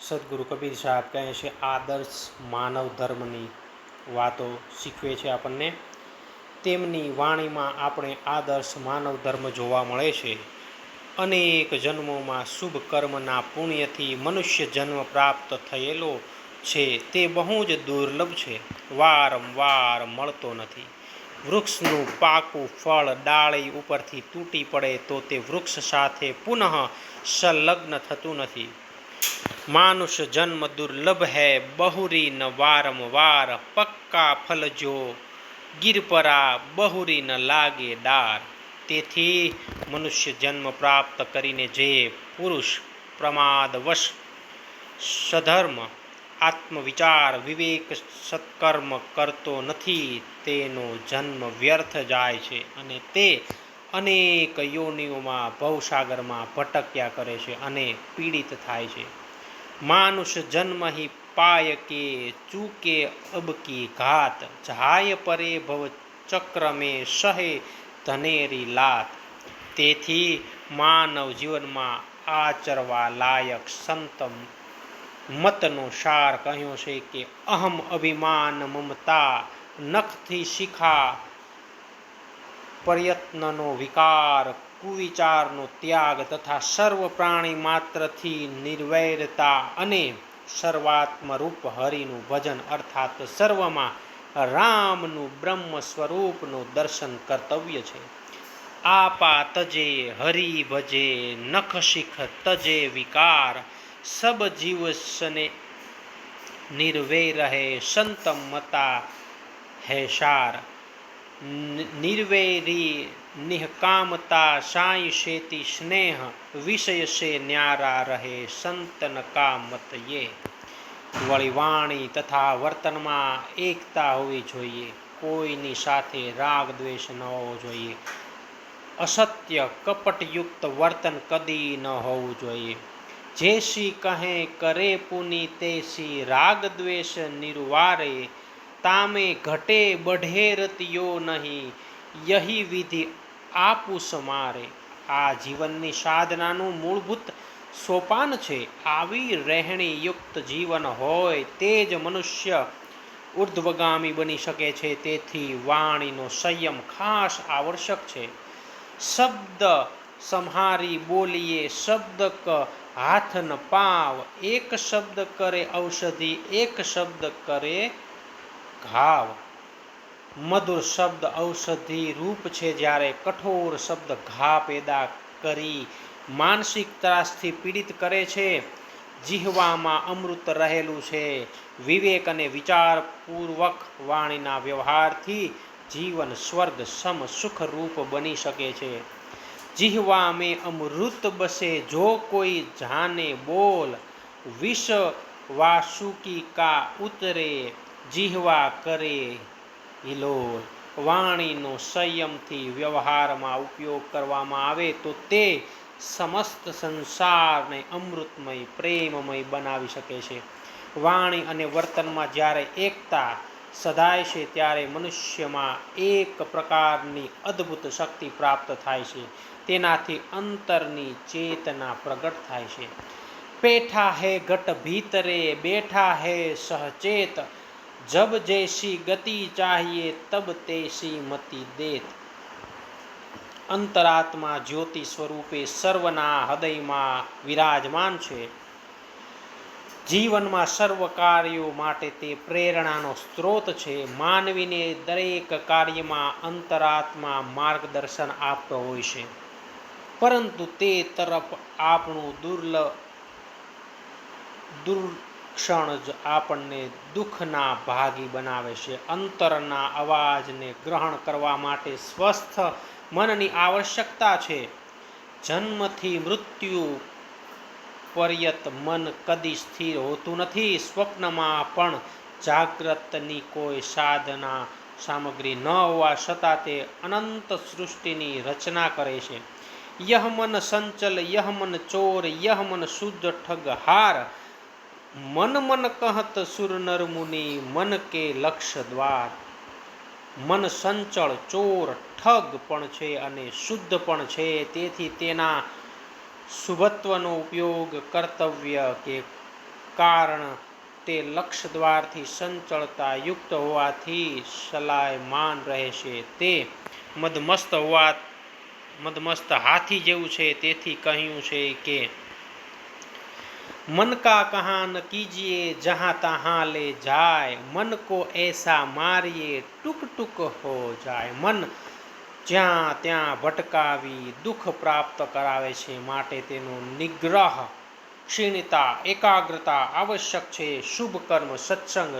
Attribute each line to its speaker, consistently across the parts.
Speaker 1: સદગુરુ કબીર સાહેબ કહે છે, આદર્શ માનવ ધર્મની વાતો શીખવે છે આપણને. તેમની વાણીમાં આપણે આદર્શ માનવ ધર્મ જોવા મળે છે. અનેક જન્મોમાં શુભ કર્મના પુણ્યથી મનુષ્ય જન્મ પ્રાપ્ત થયેલો છે. તે બહુ જ દુર્લભ છે. વારંવાર મળતો નથી. વૃક્ષનું પાકું ફળ ડાળી ઉપરથી તૂટી પડે તો તે વૃક્ષ સાથે પુનઃ સંલગ્ન થતું નથી. માનુષ જન્મ દુર્લભ હૈ, બહુરી વારંવાર પક્કા ફલ જો. ગિરપરા બહુરી લાગે ડાર તેથી મનુષ્ય જન્મ પ્રાપ્ત કરીને જે પુરુષ પ્રમાદવશ સધર્મ, આત્મવિચાર, વિવેક, સત્કર્મ કરતો નથી, તેનો જન્મ વ્યર્થ જાય છે અને તે અનેક યોનિઓમાં ભવસાગરમાં ભટક્યા કરે છે અને પીડિત થાય છે. માનુષ જન્મ હિ પાય કે ચૂકે અબકી ઘાત, જાય પરે ભવ ચક્ર મે સહે ધનેરી લાત. તેથી માનવ જીવનમાં આચરવા લાયક સંત મતનો સાર કહ્યો છે કે અહમ અભિમાન મમતા નખથી શિખા પ્રયત્નનો વિકાર કુવિચારનો ત્યાગ તથા સર્વ પ્રાણી માત્રથી નિર્વૈરતા અને સર્વાત્મરૂપ હરિનું ભજન અર્થાત સર્વમાં રામનું બ્રહ્મ સ્વરૂપનું દર્શન કર્તવ્ય છે. આપા તજે હરિ ભજે, નખ શિખ તજે વિકાર, સબ જીવસને નિર્વે રહે, સંતમ મતા હૈ સાર નિર્વૈરી નિહકામતા સાંય શેતી સ્નેહ વિષય સે ન્યારા રહે સંતન કામત યે વળી વાણી તથા વર્તનમાં એકતા હોવી જોઈએ કોઈની સાથે રાગ દ્વેષ ન હોવો જોઈએ અસત્ય કપટયુક્ત વર્તન કદી ન હોવું જોઈએ જેસી કહે કરે પુની તેસી રાગ દ્વેષ નિર્વારે તામે ઘટે બઢેરતિયો નહીં યહી વિધિ આપુ મારે આ જીવનની સાધનાનું મૂળભૂત સોપાન છે. આવી રહેણી યુક્ત જીવન હોય તે જ મનુષ્ય ઉર્ધ્વગામી બની શકે છે. તેથી વાણીનો સંયમ ખાસ આવશ્યક છે. શબ્દ સંહારી બોલીએ શબ્દ ક હાથન પાવ. એક શબ્દ કરે ઔષધિ, એક શબ્દ કરે ઘાવ. મધુર શબ્દ ઔષધિ રૂપ છે જ્યારે કઠોર શબ્દ ઘા પેદા કરી માનસિક ત્રાસથી પીડિત કરે છે. જીહવામાં અમૃત રહેલું છે. વિવેક અને વિચારપૂર્વક વાણીના વ્યવહારથી જીવન સ્વર્ગ સમ સુખરૂપ બની શકે છે. જીહવા મે અમૃત બસે, જો કોઈ જાને બોલ વિષ વાસુકી કા ઉતરે, જીહવા કરે હિલોલ વાણીનો સંયમથી વ્યવહારમાં ઉપયોગ કરવામાં આવે તો તે સમસ્ત સંસારને અમૃતમય, પ્રેમમય બનાવી શકે છે. વાણી અને વર્તનમાં જ્યારે એકતા સધાય છે, ત્યારે મનુષ્યમાં એક પ્રકારની અદ્ભુત શક્તિ પ્રાપ્ત થાય છે. તેનાથી અંતરની ચેતના પ્રગટ થાય છે. પેઠા હે ઘટ ભીતરે, બેઠા હે સહચેત જબ જૈસી ગતિ ચાહીએ તબ તેસી મતિ દેત અંતરાત્મા જ્યોતિ સ્વરૂપે સર્વના હૃદયમાં વિરાજમાન છે જીવનમાં સર્વ કાર્યો માટે તે પ્રેરણાનો સ્ત્રોત છે માનવીને દરેક કાર્યમાં અંતરાત્મા માર્ગદર્શન આપતો હોય છે પરંતુ તે તરફ આપણું દુર્લભ દુર્ક્ષણ જ આપણને દુઃખના ભાગી બનાવે છે. અંતરના અવાજને ગ્રહણ કરવા માટે સ્વસ્થ મનની આવશ્યકતા છે. જન્મથી મૃત્યુ પર્યત મન કદી સ્થિર હોતું નથી. સ્વપ્નમાં પણ જાગ્રતની કોઈ સાધના સામગ્રી ન હોવા છતાં તે અનંત સૃષ્ટિની રચના કરે છે. યહ મન સંચલ, યહ મન ચોર, યહ મન શુદ્ધ ઠગ હાર મન મન કહત સુર નર મુનિ, મન કે લક્ષ દ્વાર. મન સંચળ ચોર ઠગ પણ છે અને શુદ્ધ પણ છે, તેથી તેના શુભત્વનો ઉપયોગ કર્તવ્ય કે કારણ તે લક્ષ દ્વારથી સંચળતા યુક્ત હોવાથી સલાયમાન રહેશે. તે મદમસ્ત હોવા, મદમસ્ત હાથી જેવું છે, તેથી કહ્યું છે કે मन का कहा न कीजिए जहाँ तहाँ ले जाए मन को ऐसा मारिए टुक टुक हो જાય મન જ્યાં ત્યાં ભટકાવી દુઃખ પ્રાપ્ત કરાવે છે માટે તેનો નિગ્રહ ક્ષીણતા એકાગ્રતા આવશ્યક છે શુભ કર્મ સત્સંગ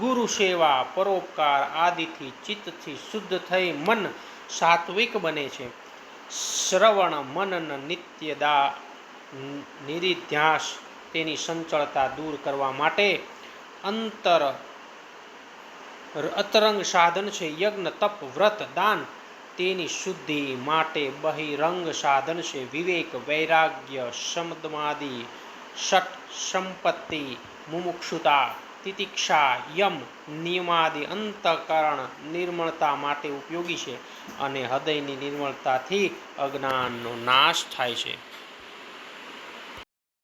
Speaker 1: ગુરુ સેવા પરોપકાર આદિથી ચિત્તથી શુદ્ધ થઈ મન સાત્વિક બને છે શ્રવણ મનન નિત્યદા નિરિધ્યાસ તેની સંચળતા દૂર કરવા માટે અંતર અતરંગ સાધન છે, યજ્ઞ, તપ, વ્રત, દાન. તેની શુદ્ધિ માટે બહિરંગ સાધન છે, વિવેક, વૈરાગ્ય સમદમાદિ ષટ, સંપત્તિ, મુમુક્ષુતા, તિતિક્ષા, યમ, નિયમાદિ, અંતકરણ, નિર્મળતા માટે ઉપયોગી છે અને હૃદયની નિર્મળતાથી અજ્ઞાનનો નાશ થાય છે.